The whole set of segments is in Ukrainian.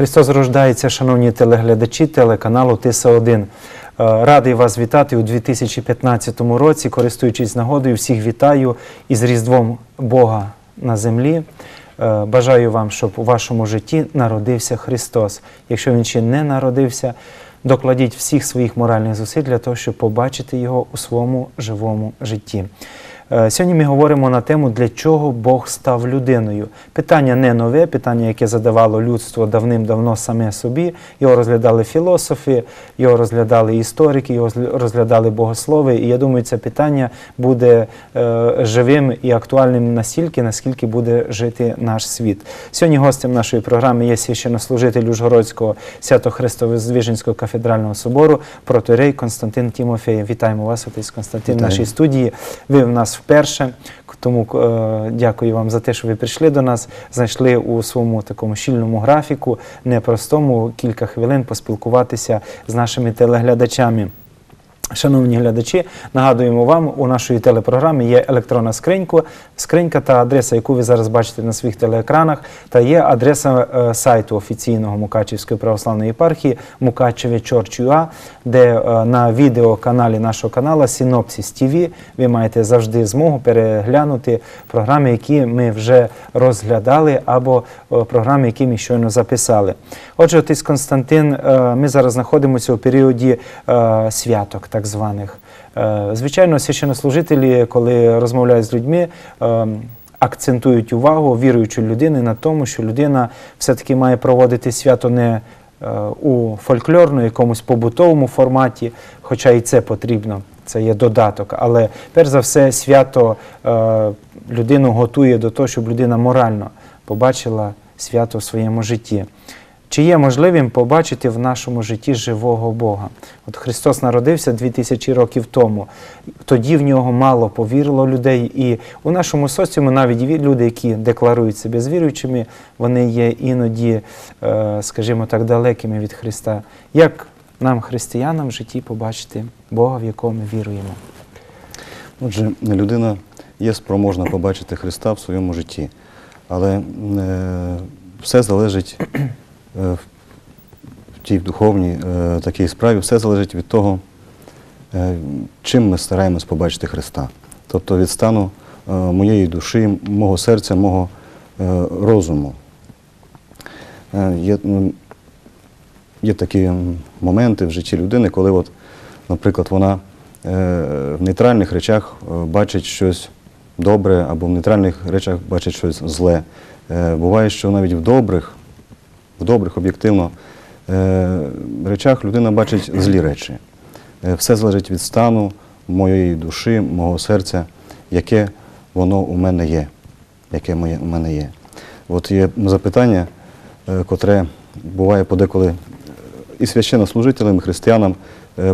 Христос рождається, шановні телеглядачі телеканалу Тиса 1 Радий вас вітати у 2015 році. Користуючись нагодою, всіх вітаю із Різдвом Бога на землі. Е, Бажаю вам, щоб у вашому житті народився Христос. Якщо він ще не народився, докладіть всіх своїх моральних зусиль для того, щоб побачити його у своєму живому житті. Е, Сьогодні ми говоримо на тему, для чого Бог став людиною. Питання не нове, питання, яке задавало людство давним-давно саме собі. Його розглядали філософи, його розглядали історики, його розглядали богослови. І я думаю, це питання буде е, живим і актуальним настільки, наскільки буде жити наш світ. Сьогодні гостем нашої програми є священнослужитель Ужгородського Свято-Христово-Звіженського кафедрального собору, протирей Константин Тімофєєв. Вітаємо вас, отець Константин, в нашій студії. Ви в нас вперше, тому е, дякую вам за те, що ви прийшли до нас, знайшли у своєму такому щільному графіку, непростому, кілька хвилин поспілкуватися з нашими телеглядачами. Шановні глядачі, нагадуємо вам, у нашої телепрограми є електронна скринька, скринька та адреса, яку ви зараз бачите на своїх телеекранах, та є адреса е, сайту офіційного Мукачівської православної єпархії Мукачеве.Чорч.ua, де е, на відеоканалі нашого каналу Синопсис ТВ ви маєте завжди змогу переглянути програми, які ми вже розглядали, або е, програми, які ми щойно записали. Отже, отець Константин, е, ми зараз знаходимося у періоді е, святок, так званих. Е, Звичайно, священнослужителі, коли розмовляють з людьми, е, акцентують увагу віруючої людини на тому, що людина все-таки має проводити свято не е, у фольклорному, якомусь побутовому форматі, хоча і це потрібно, це є додаток. Але перш за все, свято людину готує до того, щоб людина морально побачила свято в своєму житті. Чи є можливим побачити в нашому житті живого Бога? От Христос народився 2000 років тому. Тоді в нього мало повірило людей, і у нашому соціумі навіть люди, які декларують себе звіруючими, вони є іноді, е, скажімо так, далекими від Христа. Як нам, християнам, в житті побачити Бога, в якого ми віруємо? Отже, людина є спроможна побачити Христа в своєму житті, але е, все залежить в в тій духовній е, такій справі, все залежить від того, е, чим ми стараємось побачити Христа. Тобто від стану е, моєї душі, мого серця, мого е, розуму. Е, Є, є такі моменти в житті людини, коли, от, наприклад, вона е, в нейтральних речах е, бачить щось добре, або в нейтральних речах бачить щось зле. Е, Буває, що навіть в добрих, в добрих об'єктивно е, речах людина бачить злі речі. Е, Все залежить від стану моєї душі, мого серця, яке воно у мене є. Яке моє у мене є. От є запитання, е, котре буває подеколи і священнослужителям, і християнам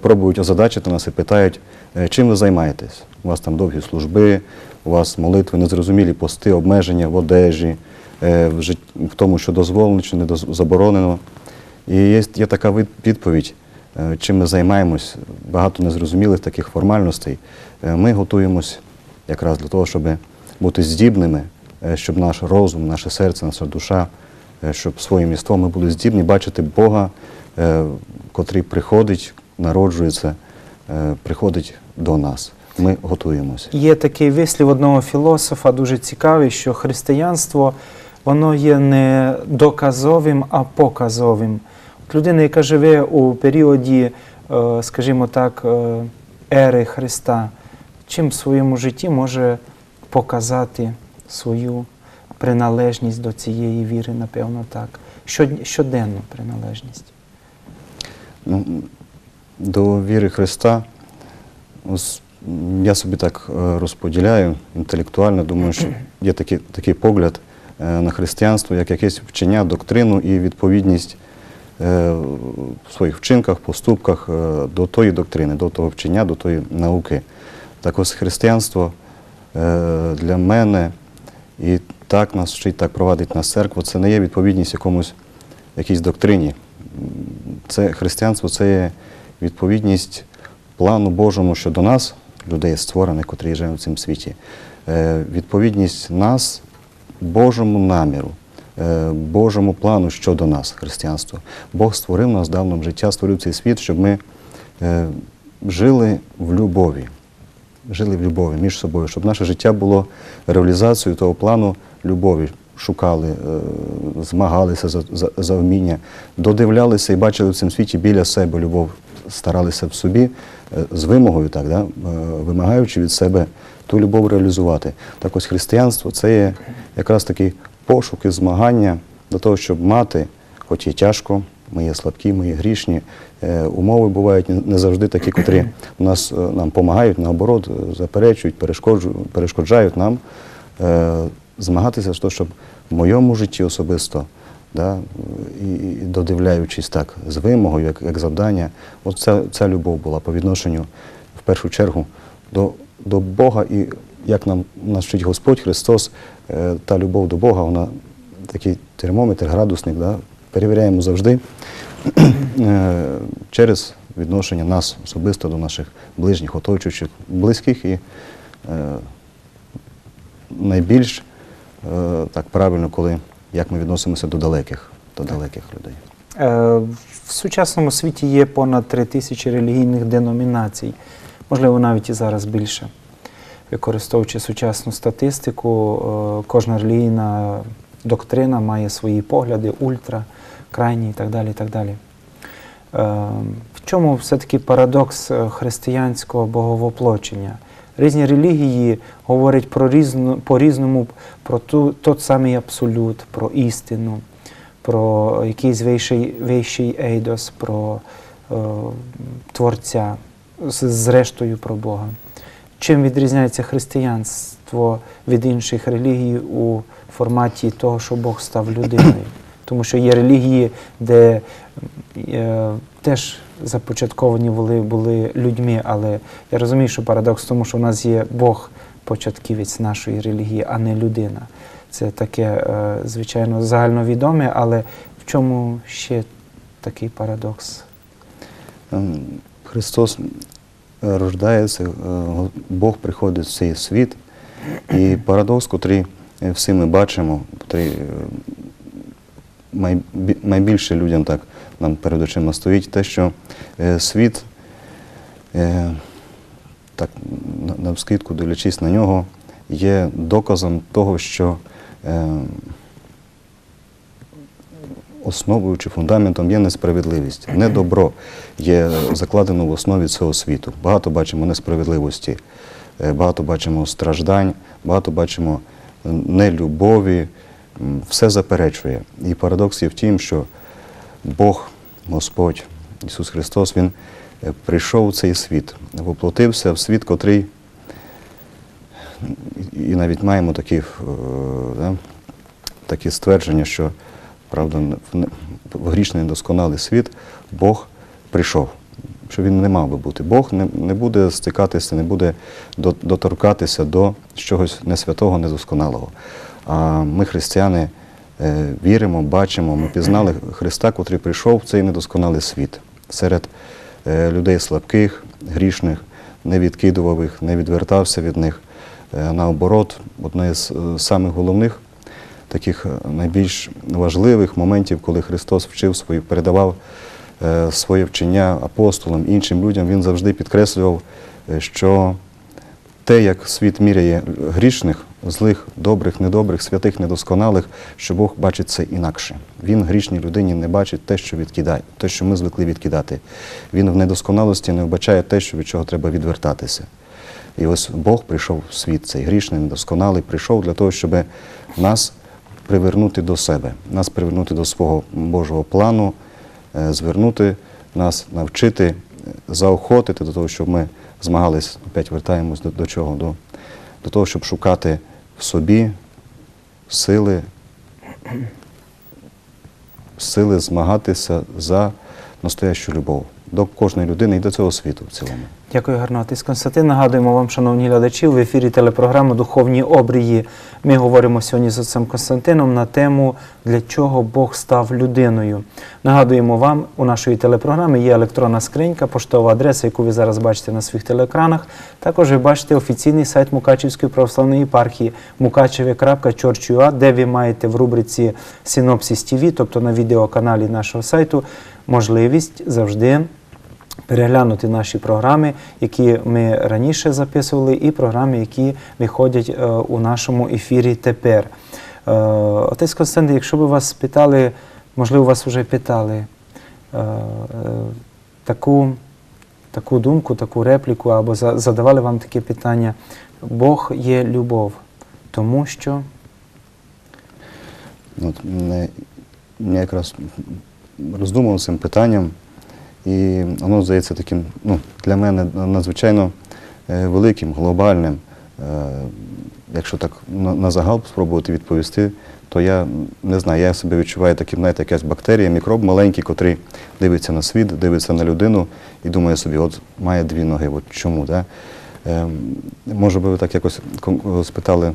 пробують озадачити нас і питають, чим ви займаєтесь? У вас там довгі служби, у вас молитви, незрозумілі пости, обмеження в одежі, в, жит... в тому, що дозволено, чи не заборонено. І є, є така відповідь, е, чим ми займаємось, багато незрозумілих таких формальностей. Е, Ми готуємось якраз для того, щоб бути здібними, е, щоб наш розум, наше серце, наша душа, е, щоб своїм єством ми були здібні бачити Бога, е, котрий приходить, народжується, е, приходить до нас. Ми готуємося. Є такий вислів одного філософа, дуже цікавий, що християнство воно є не доказовим, а показовим. От людина, яка живе у періоді, е, скажімо так, е, ери Христа, чим в своєму житті може показати свою приналежність до цієї віри, напевно, так. Щод- Щоденну приналежність. Ну, до віри Христа, ось, я собі так е, розподіляю інтелектуально, думаю, що є такий, такий погляд на християнство як якесь вчення, доктрину і відповідність е, в своїх вчинках, поступках е, до тої доктрини, до того вчення, до тої науки. Так ось християнство е, для мене і так нас вчить, так провадить нас церква, це не є відповідність якомусь якійсь доктрині. Це християнство це є відповідність плану Божому щодо нас, людей створених, котрі живемо в цьому світі. Е, Відповідність нас Божому наміру, е, Божому плану щодо нас, християнства. Бог створив нас, дав нам життя, створив цей світ, щоб ми е, жили в любові. Жили в любові між собою, щоб наше життя було реалізацією того плану любові. Шукали, е, змагалися за, за, за вміння, додивлялися і бачили в цьому світі біля себе любов, старалися в собі з вимогою, так, да? вимагаючи від себе ту любов реалізувати. Так ось християнство це є якраз такий пошук і змагання до того, щоб мати, хоч і тяжко, ми є слабкі, ми є грішні. е, Умови бувають не- завжди такі, котрі нас, е, нам допомагають, наоборот, е, заперечують, перешкоджають нам змагатися з того, щоб в моєму житті особисто, да, і, додивляючись так, з вимогою, як, як завдання, от ця любов була по відношенню в першу чергу до, до Бога і як нам нас вчить Господь Христос, е, та любов до Бога, вона такий термометр, градусник, да, перевіряємо завжди е, через відношення нас особисто до наших ближніх, оточуючих, близьких і е, найбільш е, так правильно, коли як ми відносимося до далеких, до далеких людей. В сучасному світі є понад три тисячі релігійних деномінацій, можливо, навіть і зараз більше. Використовуючи сучасну статистику, е, кожна релігійна доктрина має свої погляди, ультра, крайні і так далі. І так далі. Е, В чому все-таки парадокс е, християнського боговоплочення? Різні релігії говорять про різну, по-різному про ту, тот самий абсолют, про істину, про якийсь вищий, ейдос, про е, Творця, зрештою про Бога. Чим відрізняється християнство від інших релігій у форматі того, що Бог став людиною? Тому що є релігії, де е, теж започатковані були, були людьми, але я розумію, що парадокс в тому, що в нас є Бог початківець нашої релігії, а не людина. Це таке, е, звичайно, загальновідоме, але в чому ще такий парадокс? Ем, Христос рождається, е, Бог приходить в цей світ, і парадокс, котрий е, всі ми бачимо, котрий е, найбільше людям так нам перед очима стоїть, те, що світ, так навскидку дивлячись на нього, є доказом того, що основою чи фундаментом є несправедливість. Не добро є закладено в основі цього світу. Багато бачимо несправедливості, е, багато бачимо страждань, багато бачимо е, нелюбові, все заперечує. І парадокс є в тім, що Бог, Господь, Ісус Христос, Він е, прийшов у цей світ, воплотився в світ, котрий і навіть маємо такі, да, такі ствердження, що правда, в грішний недосконалий світ Бог прийшов. Що він не мав би бути. Бог не, не буде стикатися, не буде доторкатися до чогось несвятого, недосконалого. А ми, християни, е, віримо, бачимо, ми пізнали Христа, котрий прийшов в цей недосконалий світ серед е, людей слабких, грішних, не відкидував їх, не відвертався від них. Е, Наоборот, одне з самих головних таких е, найбільш важливих моментів, коли Христос вчив свої, передавав е, своє вчення апостолам, іншим людям, він завжди підкреслював, е, що те, як світ міряє грішних, злих, добрих, недобрих, святих, недосконалих, що Бог бачить це інакше. Він грішній людині не бачить те, що відкидає, те, що ми звикли відкидати. Він в недосконалості не вбачає те, що від чого треба відвертатися. І ось Бог прийшов в світ, цей грішний, недосконалий, прийшов для того, щоб нас привернути до себе, нас привернути до свого Божого плану, е, звернути нас, навчити, е, заохотити до того, щоб ми змагались, опять вертаємось до, до чого? До, до того, щоб шукати в собі сили, сили змагатися за настоящу любов. до кожної людини і до цього світу в цілому. Дякую, гарно. Отець Константин. Нагадуємо вам, шановні глядачі, в ефірі телепрограми Духовні обрії. Ми говоримо сьогодні з отцем Константином на тему Для чого Бог став людиною. Нагадуємо вам, у нашої телепрограми є електронна скринька, поштова адреса, яку ви зараз бачите на своїх телеекранах. Також ви бачите офіційний сайт Мукачівської православної єпархії mukacheve.church.ua, де ви маєте в рубриці Синопсис ТВ, тобто на відеоканалі нашого сайту, можливість завжди переглянути наші програми, які ми раніше записували, і програми, які виходять е, у нашому ефірі тепер. Е, Отець Константин, якщо б вас питали, можливо, вас вже питали е, таку, таку думку, таку репліку, або задавали вам таке питання: Бог є любов, тому що От, я якраз роздумував цим питанням, і воно здається таким ну, для мене надзвичайно е, великим, глобальним. Е, Якщо так на, загал спробувати відповісти, то я не знаю, я себе відчуваю таким, знаєте, якась бактерія, мікроб маленький, котрий дивиться на світ, дивиться на людину і думає собі, от має дві ноги, от чому? Да? Е, може би ви так якось спитали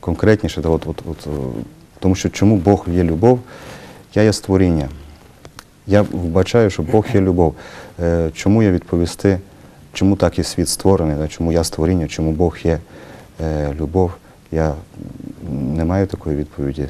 конкретніше, от, от, от, е, тому що чому Бог є любов? Я є створіння. Я вбачаю, що Бог є любов. Е, Чому я відповісти, чому так і світ створений, чому я створіння, чому Бог є е, любов? Я не маю такої відповіді.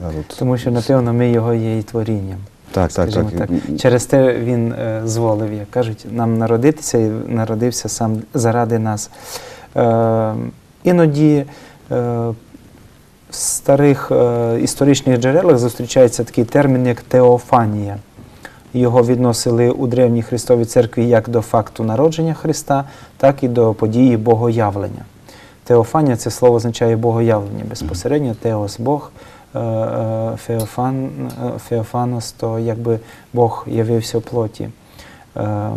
От- тому що напевно ми його є і творінням. так, так, так. так. Через те він е, зволив, як кажуть, нам народитися і народився сам заради нас. Е, іноді е, в старих е, історичних джерелах зустрічається такий термін, як теофанія. Його відносили у древній Христовій церкві як до факту народження Христа, так і до події Богоявлення. Теофанія це слово означає богоявлення безпосередньо, теос Бог, е, е, феофан, е, феофанос, то якби Бог явився в плоті. Е,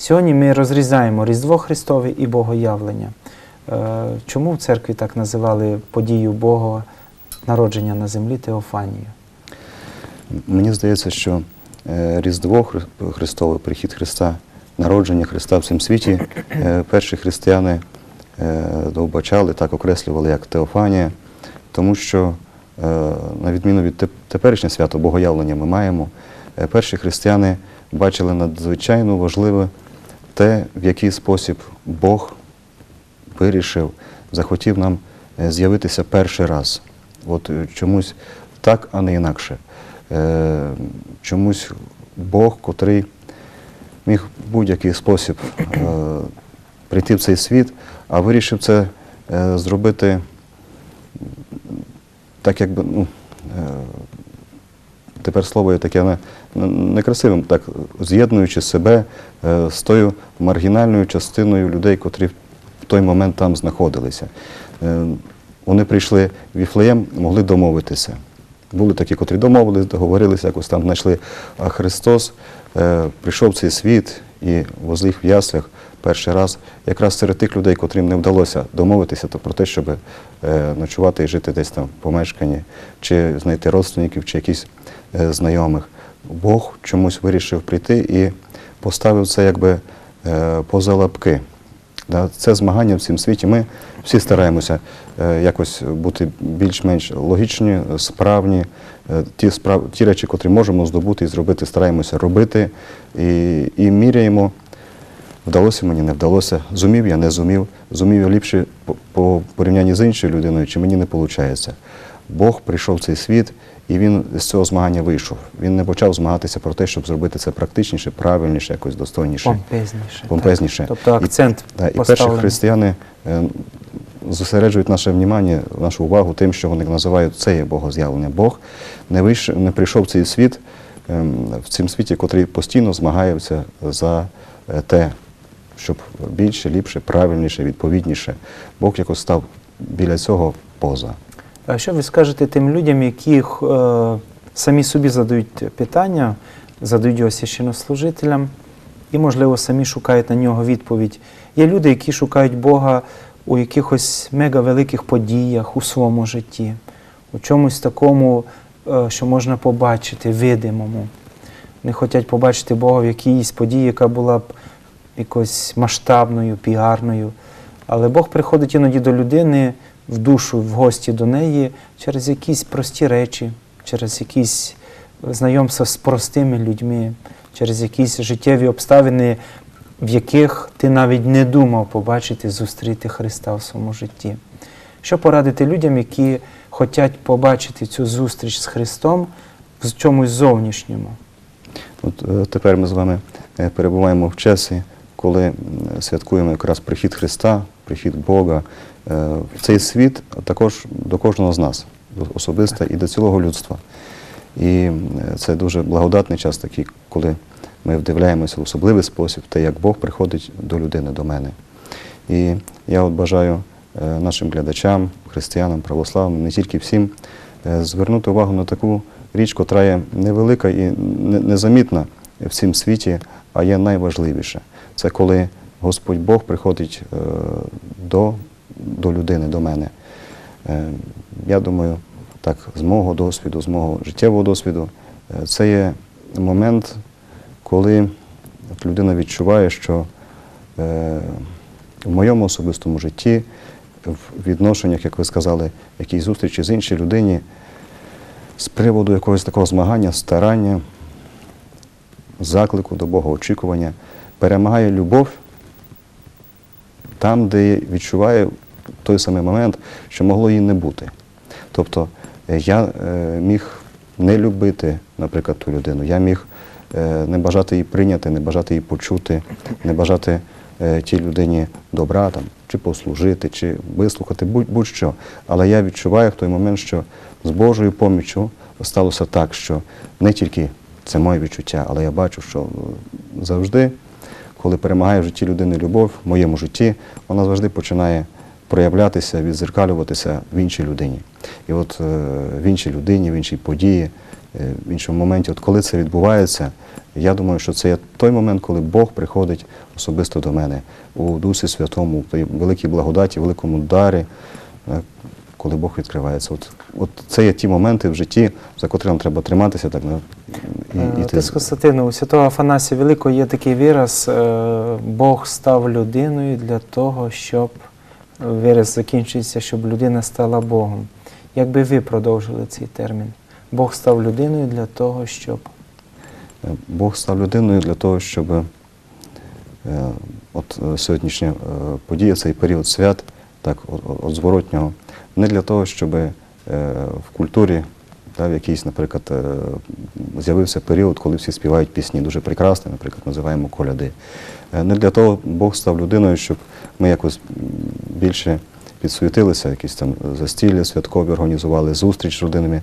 Сьогодні ми розрізаємо Різдво Христове і Богоявлення. Е, Чому в церкві так називали подію Бога народження на землі Теофанію? Мені здається, що е, Різдво Хри- Христове, прихід Христа, народження Христа в цьому світі, е, перші християни довбачали, так окреслювали як Теофанія, тому що, на відміну від теперішнього свято Богоявлення ми маємо, перші християни бачили надзвичайно важливе те, в який спосіб Бог вирішив, захотів нам е, з'явитися перший раз. От е, чомусь так, а не інакше. Е, Чомусь Бог, котрий міг будь-який спосіб прийти в цей світ, а вирішив це зробити так, якби, ну, тепер слово є таке не- не- некрасивим, так з'єднуючи себе з тою маргінальною частиною людей, котрі той момент там знаходилися. Е, Вони прийшли в Віфлеєм, могли домовитися. Були такі, котрі домовились, договорилися, якось там знайшли. А Христос е, прийшов в цей світ і возліг в яслях перший раз, якраз серед тих людей, котрим не вдалося домовитися, то про те, щоб е, ночувати і жити десь там в помешканні, чи знайти родственників, чи якісь знайомих. Бог чомусь вирішив прийти і поставив це якби поза лапки. Да, Це змагання в цьому світі. Ми всі стараємося е, якось бути більш-менш логічні, справні. Е, ті, справ, ті речі, котрі можемо здобути і зробити, стараємося робити і, і міряємо. Вдалося мені, не вдалося. Зумів я, не зумів. Зумів я ліпше по порівнянні з іншою людиною, чи мені не виходить. Бог прийшов в цей світ, і він з цього змагання вийшов. Він не почав змагатися про те, щоб зробити це практичніше, правильніше, якось достойніше. Помпезніше. так. Помпезніше. Тобто І- акцент і перші християни е, зосереджують наше внимання, нашу увагу тим, що вони називають це є Богоз'явлення. Бог не вийшов, не прийшов в цей світ, ем, в цьому світі, котрий постійно змагається за е, те, щоб більше, ліпше, правильніше, відповідніше. Бог якось став біля цього поза. А що ви скажете тим людям, які е, самі собі задають питання, задають його священнослужителям і, можливо, самі шукають на нього відповідь? Є люди, які шукають Бога у якихось мегавеликих подіях у своєму житті, у чомусь такому, е, що можна побачити, видимому. не хочуть побачити Бога в якійсь події, яка була б якось масштабною, піарною. Але Бог приходить іноді до людини в душу, в гості до неї через якісь прості речі, через якісь знайомства з простими людьми, через якісь життєві обставини, в яких ти навіть не думав побачити, зустріти Христа в своєму житті. Що порадити людям, які хочуть побачити цю зустріч з Христом в чомусь зовнішньому? От е, тепер ми з вами е, перебуваємо в часі, коли святкуємо якраз прихід Христа, прихід Бога. Е, Цей світ також до кожного з нас, особисто і до цілого людства. І це дуже благодатний час такий, коли ми вдивляємося в особливий спосіб, те, як Бог приходить до людини, до мене. І я от бажаю е, нашим глядачам, християнам, православним, не тільки всім, е, звернути увагу на таку річ, котра є невелика і незамітна в цім світі, а є найважливіше. Це коли Господь Бог приходить е, до, до людини, до мене. Е, Я думаю, так, з мого досвіду, з мого життєвого досвіду, е, це є момент, коли людина відчуває, що е, в моєму особистому житті, в відношеннях, як ви сказали, якійсь зустрічі з іншою людині, з приводу якогось такого змагання, старання, заклику до Бога, очікування, перемагає любов там, де відчуває в той самий момент, що могло її не бути. Тобто е, я е, міг не любити, наприклад, ту людину, я міг е, не бажати її прийняти, не бажати її почути, не бажати тій людині добра там, чи послужити, чи вислухати, будь- будь-що. Але я відчуваю в той момент, що з Божою поміччю сталося так, що не тільки це моє відчуття, але я бачу, що завжди, коли перемагає в житті людини любов, в моєму житті, вона завжди починає проявлятися, відзеркалюватися в іншій людині. І от е, в іншій людині, в іншій події, е, в іншому моменті, от коли це відбувається, я думаю, що це є той момент, коли Бог приходить особисто до мене у Дусі Святому, той великій благодаті, великому дарі, е, коли Бог відкривається. От, от це є ті моменти в житті, за котрі нам треба триматися так, і, Отець Константин, у святого Афанасія Великого є такий вираз е, Бог став людиною для того, щоб е, вираз закінчується, щоб людина стала Богом. Як би ви продовжили цей термін? Бог став людиною для того, щоб. Е, Бог став людиною для того, щоб е, от е, сьогоднішня е, подія, цей період свят, так, от, от- от зворотнього, не для того, щоб е, в культурі, та, в якийсь, наприклад, е, з'явився період, коли всі співають пісні дуже прекрасні, наприклад, називаємо коляди. Е, Не для того Бог став людиною, щоб ми якось більше підсуетилися, якісь там застілля святкові організували, зустріч з родинами.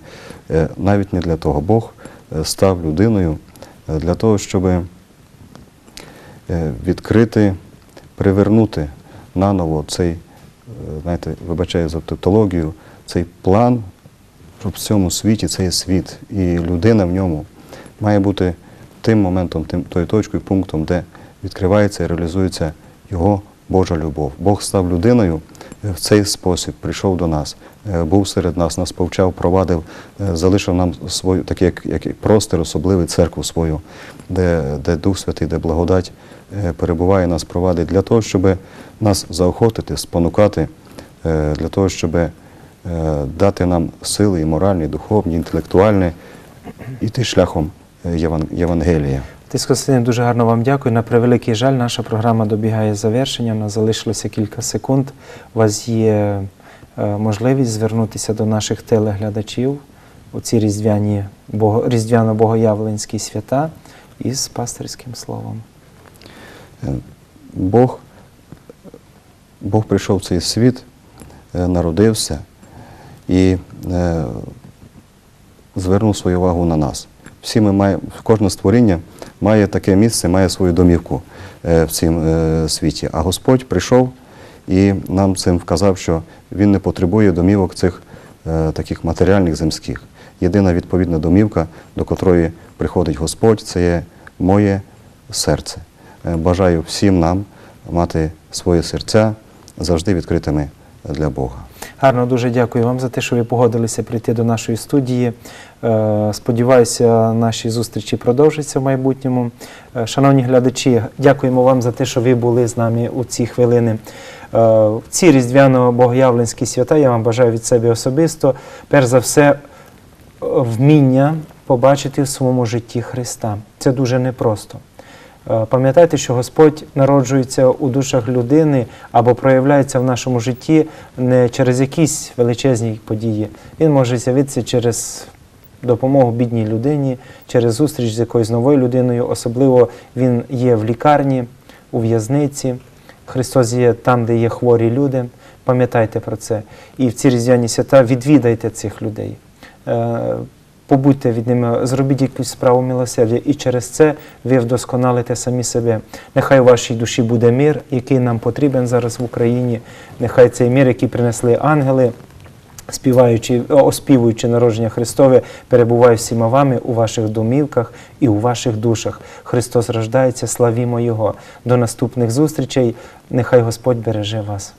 Е, Навіть не для того. Бог став людиною для того, щоб відкрити, привернути наново цей, знаєте, вибачаю за тавтологію, цей план, щоб в цьому світі це є світ, і людина в ньому має бути тим моментом, тим, тою точкою, пунктом, де відкривається і реалізується його Божа любов. Бог став людиною е, в цей спосіб, прийшов до нас, е, був серед нас, нас повчав, провадив, е, залишив нам свою, такий як, як простір, особливий церкву свою, де, де Дух Святий, де благодать перебуває, нас провадить, для того, щоб нас заохотити, спонукати, для того, щоб дати нам сили і моральні, і духовні, і інтелектуальні, іти шляхом е, Євангелія. Отець Константин, дуже гарно вам дякую. На превеликий жаль, наша програма добігає завершення. У нас залишилося кілька секунд. У вас є е, можливість звернутися до наших телеглядачів у ці різдвяні різдвяно-богоявленські свята із пастирським словом. Е, Бог, Бог прийшов в цей світ, е, народився і е, звернув свою увагу на нас. Всі ми маємо, кожне створіння має таке місце, має свою домівку е, в цім е, світі. А Господь прийшов і нам цим вказав, що Він не потребує домівок цих е, таких матеріальних земських. Єдина відповідна домівка, до котрої приходить Господь, це є моє серце. Е, Бажаю всім нам мати свої серця завжди відкритими для Бога. Гарно, дуже дякую вам за те, що ви погодилися прийти до нашої студії. Е, Сподіваюся, наші зустрічі продовжаться в майбутньому. Е, Шановні глядачі, дякуємо вам за те, що ви були з нами у ці хвилини. Е, В ці різдвяно-богоявленські свята я вам бажаю від себе особисто, перш за все, е, вміння побачити в своєму житті Христа. Це дуже непросто. Е, Пам'ятайте, що Господь народжується у душах людини або проявляється в нашому житті не через якісь величезні події. Він може з'явитися через допомогу бідній людині, через зустріч з якоюсь новою людиною. Особливо він є в лікарні, у в'язниці. Христос є там, де є хворі люди. Пам'ятайте про це. І в ці різдвяні свята відвідайте цих людей. Побудьте від ними, зробіть якусь справу милосердя, і через це ви вдосконалите самі себе. Нехай у вашій душі буде мир, який нам потрібен зараз в Україні. Нехай цей мир, який принесли ангели, співаючи, оспівуючи народження Христове, перебуває всіма вами у ваших домівках і у ваших душах. Христос рождається, славімо Його. До наступних зустрічей. Нехай Господь береже вас.